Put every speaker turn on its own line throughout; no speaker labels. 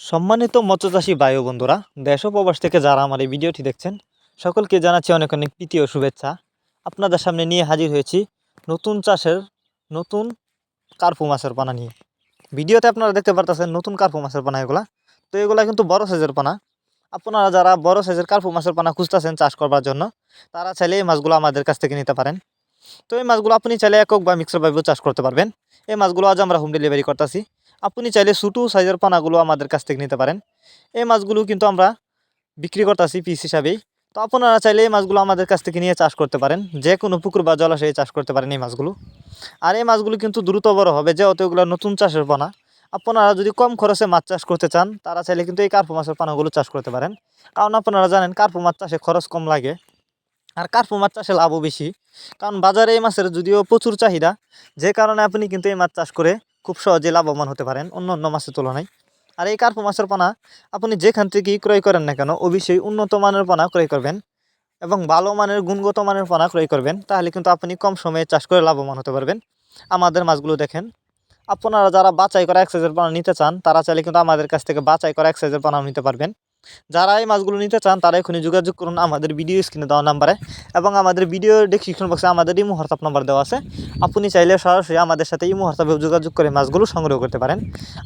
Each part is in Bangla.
সম্মানিত মৎস্যচাষী বায়ু বন্ধুরা, দেশ প্রবাস থেকে যারা আমার এই ভিডিওটি দেখছেন, সকলকে জানাচ্ছি অনেক অনেক প্রীতি ও শুভেচ্ছা। আপনাদের সামনে নিয়ে হাজির হয়েছি নতুন চাষের নতুন কার্পু মাছের পানা নিয়ে। ভিডিওতে আপনারা দেখতে পারতেছেন নতুন কার্পু মাছের পানা এগুলা। তো এগুলা কিন্তু বড় সাইজের পানা। আপনারা যারা বড় সাইজের কার্পু মাছের পানা খুঁজতেছেন চাষ করবার জন্য, তারা চাইলে এই মাছগুলো আমাদের কাছ থেকে নিতে পারেন। তো এই মাছগুলো আপনি চাইলে একক বা মিক্সারভাবেও চাষ করতে পারবেন। এই মাছগুলো আজ আমরা হোম ডেলিভারি করতেছি। আপনি চাইলে ছোটো সাইজের পানাগুলো আমাদের কাছ থেকে নিতে পারেন। এই মাছগুলো কিন্তু আমরা বিক্রি করতেছি পিস হিসাবেই। তো আপনারা চাইলে এই মাছগুলো আমাদের কাছ থেকে নিয়ে চাষ করতে পারেন। যে কোনো পুকুর বা জলাশয়ে চাষ করতে পারেন এই মাছগুলো। আর এই মাছগুলো কিন্তু দ্রুত বড় হবে, যেহেতু এগুলো নতুন চাষের পানা। আপনারা যদি কম খরচে মাছ চাষ করতে চান, তারা চাইলে কিন্তু এই কার্পু মাছের পানাগুলো চাষ করতে পারেন। কারণ আপনারা জানেন, কার্পু মাছ চাষে খরচ কম লাগে। আর কার্পু মাছ চাষে লাভও বেশি। কারণ বাজারে এই মাছের যদিও প্রচুর চাহিদা, যে কারণে আপনি কিন্তু এই মাছ চাষ করে খুব সহজে লাভবান হতে পারেন অন্য অন্য মাছের তুলনায়। আর এই কার্প মাছের পানা আপনি যেখান থেকেই ক্রয় করেন না কেন, অবশ্যই উন্নত মানের পানা ক্রয় করবেন এবং ভালো মানের, গুণগত মানের পানা ক্রয় করবেন, তাহলে কিন্তু আপনি কম সময়ে চাষ করে লাভবান হতে পারবেন। আমাদের মাছগুলো দেখেন, আপনারা যারা বাছাই করা এক সাইজের পানা নিতে চান, তারা চাইলে কিন্তু আমাদের কাছ থেকে বাছাই করা এক সাইজের পানা নিতে পারবেন। যারা এই মাছগুলো নিতে চান, তারা এখনই যোগাযোগ করুন আমাদের ভিডিও স্ক্রিনে দেওয়া নাম্বারে এবং আমাদের ভিডিও ডিসক্রিপশন বক্সে আমাদের ইমো হোয়াটসঅ্যাপ নাম্বার দেওয়া আছে। আপনি চাইলে সরাসরি আমাদের সাথে ইমো হোয়াটসঅ্যাপে যোগাযোগ করে মাছগুলো সংগ্রহ করতে পারেন।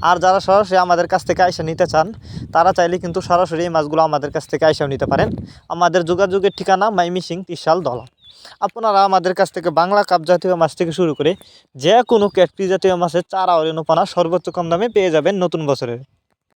আর যারা সরাসরি আমাদের কাছ থেকে আইসা নিতে চান, তারা চাইলে কিন্তু সরাসরি এই মাছগুলো আমাদের কাছ থেকে আইসাও নিতে পারেন। আমাদের যোগাযোগের ঠিকানা মাইমিসিং ত্রিশাল দলা। আপনারা আমাদের কাছ থেকে বাংলা কাপ জাতীয় মাছ থেকে শুরু করে যে কোনো ক্যাটরি জাতীয় মাছের চারা অরেনোপানা সর্বোচ্চ কম দামে পেয়ে যাবেন নতুন বছরের